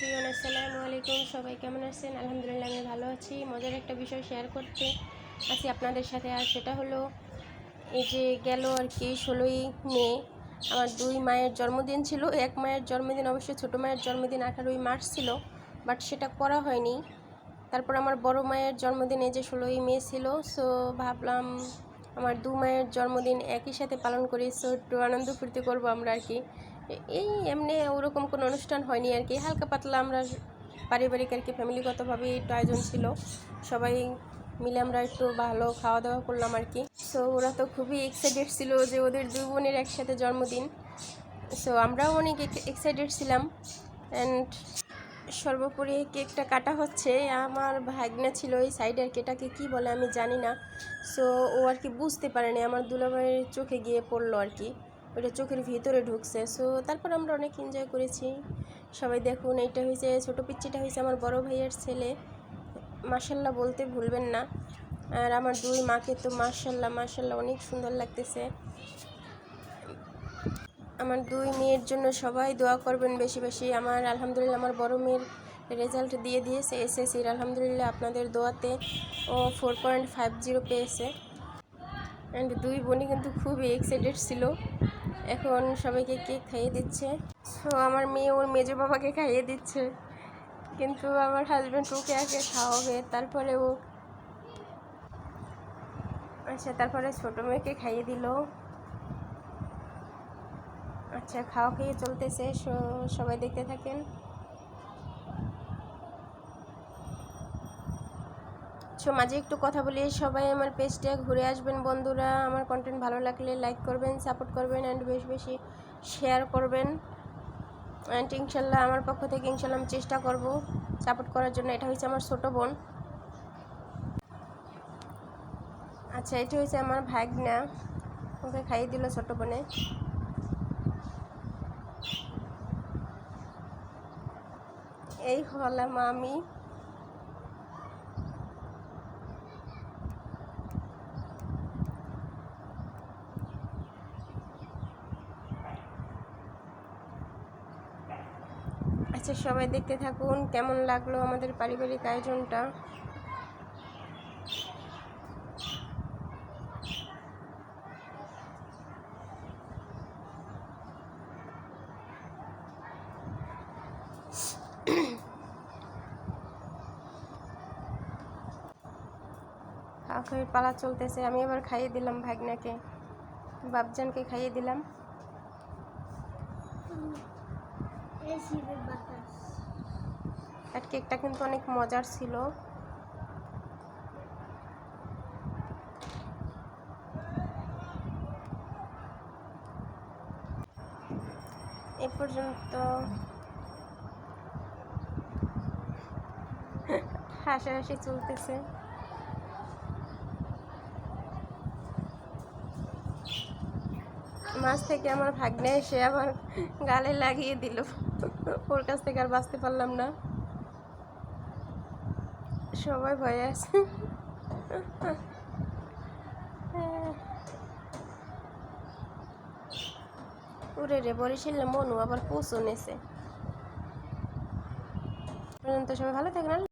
প্রিয়ন, আসসালামু আলাইকুম। সবাই কেমন আছেন? আলহামদুলিল্লাহ, আমি ভালো আছি। মজার একটা বিষয় শেয়ার করতে আছি আপনাদের সাথে, আর সেটা হলো, এই যে গেল আর কি ষোলোই মে, আমার দুই মায়ের জন্মদিন ছিল। এক মায়ের জন্মদিন অবশ্যই ছোটো মায়ের জন্মদিন আঠারোই মার্চ ছিল, বাট সেটা করা হয়নি। তারপর আমার বড় মায়ের জন্মদিন, এই যে ষোলোই মে ছিল সো ভাবলাম আমার দু মায়ের জন্মদিন একই সাথে পালন করি। সো একটু আনন্দ ফুর্তি করব আমরা আর কি। এই এমনি ওরকম কোনো অনুষ্ঠান হয়নি আর কি। হালকা পাতলা আমরা পারিবারিক আর কি ফ্যামিলিগতভাবে একটু আয়োজন ছিল। সবাই মিলে আমরা একটু ভালো খাওয়া দাওয়া করলাম আর কি। সো ওরা তো খুবই এক্সাইটেড ছিল যে ওদের দুই বোনের একসাথে জন্মদিন। সো আমরাও অনেক এক্সাইটেড ছিলাম। অ্যান্ড সর্বোপরি কেকটা কাটা হচ্ছে। আমার ভাগ্নে ছিল এই সাইডের কেটাকে কি। বলে আমি জানি না। সো ও আর কি বুঝতে পারেনি। আমার দুলাভাইয়ের চোখে গিয়ে পড়ল আর কি। ওটা চোখের ভিতরে ঢুকছে। সো তারপর আমরা অনেক এনজয় করেছি। সবাই দেখুন, এইটা হয়েছে ছোটো পিচ্চিটা হয়েছে আমার বড় ভাইয়ের ছেলে। মাসাল্লাহ বলতে ভুলবেন না। আর আমার দুই মাকে তো মাসাল্লাহ মাসাল্লাহ অনেক সুন্দর লাগতেছে। আমার দুই মেয়ের জন্য সবাই দোয়া করবেন বেশি বেশি। আমার আলহামদুলিল্লাহ আমার বড় মেয়ের রেজাল্ট দিয়ে দিয়েছে এসএসসির আলহামদুলিল্লাহ আপনাদের দোয়াতে ও ফোর পয়েন্ট ফাইভ জিরো পেয়েছে। অ্যান্ড দুই বোনই কিন্তু খুবই এক্সাইটেড ছিল। এখন সবাইকে কেক খাইয়ে দিচ্ছে। সো আমার মেয়ে, ওর মেজো বাবাকে খাইয়ে দিচ্ছে। কিন্তু আমার হাজব্যান্ড ওকে আগে খাওয়াবে, তারপরে ও আচ্ছা তারপরে ছোটো মেয়েকে খাইয়ে দিল। আচ্ছা খাওয়া খেয়ে চলতেছে। সবাই দেখতে থাকেন। সো মাঝে একটু কথা বলি সবাই আমার পেজটা ঘুরে আসবেন বন্ধুরা। আমার কন্টেন্ট ভালো লাগলে লাইক করবেন সাপোর্ট করবেন অ্যান্ড বেশি বেশি শেয়ার করবেন। অ্যান্ড ইনশাল্লাহ আমার পক্ষ থেকে ইনশাল্লাহ আমি চেষ্টা করব সাপোর্ট করার জন্য। এটা হচ্ছে আমার ছোটো বোন। আচ্ছা এটা হচ্ছে আমার ভাগনা। ওকে খাইয়ে দিল ছোটো বোনে। এই হলাম আমি আচ্ছা সবাই দেখতে থাকুন। কেমন লাগল আমাদের পারিবারিক আয়োজনটা? খাওয়া পালা চলতেছে, আমি এবার খাইয়ে দিলাম ভাগনাকে। বাপজানকে খাইয়ে দিলাম। আর কেকটা কিন্তু অনেক মজার ছিল। এ পর্যন্ত হাসাহাসি চলতেছে। মাছ থেকে আমার ভাগ্নে এসে আমার গালে লাগিয়ে দিল। ওর কাছ থেকে আর বাঁচতে পারলাম না। সবাই ভয়ে আছে। উড়ে রে বরিশালে মনু আবার পৌঁছনেছে পর্যন্ত সবাই ভালো থাকেন